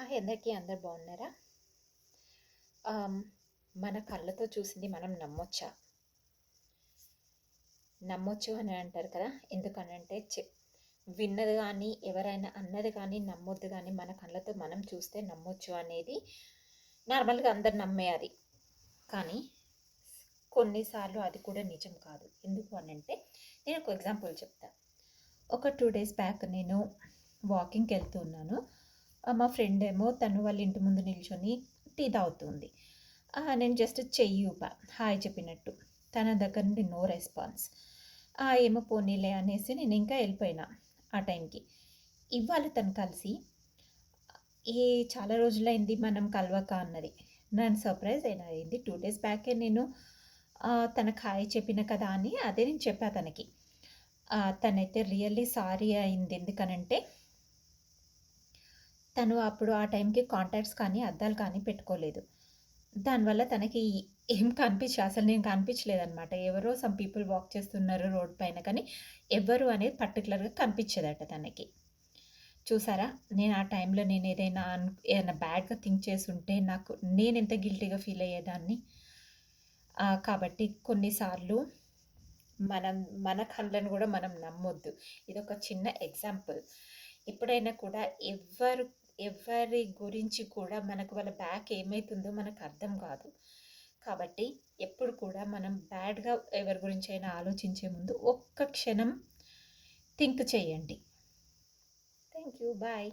Hi అందరికీ అందరు బాగున్నారా? మన కళ్ళతో చూసింది మనం నమ్మొచ్చా? నమ్మొచ్చు అని అంటారు కదా ఎందుకనంటే చె విన్నది కానీ ఎవరైనా అన్నది కానీ నమ్మొద్దు కానీ మన కళ్ళతో మనం చూస్తే నమ్మొచ్చు అనేది నార్మల్గా అందరు నమ్మేయాలి కానీ కొన్నిసార్లు అది కూడా నిజం కాదు. ఎందుకు అని అంటే నేను ఒక ఎగ్జాంపుల్ చెప్తా. ఒక టూ డేస్ బ్యాక్ నేను వాకింగ్కి వెళ్తున్నాను మా ఫ్రెండ్ ఏమో తను వాళ్ళ ఇంటి ముందు నిల్చొని టీ తాగుతుంది. నేను జస్ట్ చెయ్యి ఊపా. హాయ్ చెప్పినట్టు. తన దగ్గర నుండి నో రెస్పాన్స్ ఏమో పోనీలే అనేసి నేను ఇంకా వెళ్ళిపోయినా ఆ టైంకి ఇవాళ తను కలిసి ఏ చాలా రోజులైంది మనం కలవక అన్నది. నన్ను సర్ప్రైజ్ అయినా అయింది టూ డేస్ బ్యాకే నేను తనకు హాయ్ చెప్పిన కదా అని అదే నేను చెప్పా తనకి. తనైతే రియల్లీ సారీ అయింది. ఎందుకనంటే తను అప్పుడు ఆ టైంకి కాంటాక్ట్స్ కానీ అద్దాలు కానీ పెట్టుకోలేదు. దానివల్ల తనకి ఏం కనిపించ అసలు నేను కనిపించలేదనమాట ఎవరో సమ్ పీపుల్ వాక్ చేస్తున్నారు రోడ్ పైన కానీ ఎవరు అనేది పర్టికులర్గా కనిపించదట తనకి. చూసారా? నేను ఆ టైంలో నేను ఏదైనా ఏదైనా బ్యాడ్గా థింక్ చేసి ఉంటే నాకు నేను ఎంత గిల్టీగా ఫీల్ అయ్యేదాన్ని? కాబట్టి కొన్నిసార్లు మనం మన కళ్ళను కూడా మనం నమ్మొద్దు. ఇది ఒక చిన్న ఎగ్జాంపుల్. ఎప్పుడైనా కూడా ఎవరు ఎవరి గురించి కూడా మనకు వాళ్ళ బ్యాక్ ఏమవుతుందో మనకు అర్థం కాదు. కాబట్టి ఎప్పుడు కూడా మనం బ్యాడ్గా ఎవరి గురించి అయినా ఆలోచించే ముందు ఒక్క క్షణం థింక్ చేయండి. Thank you bye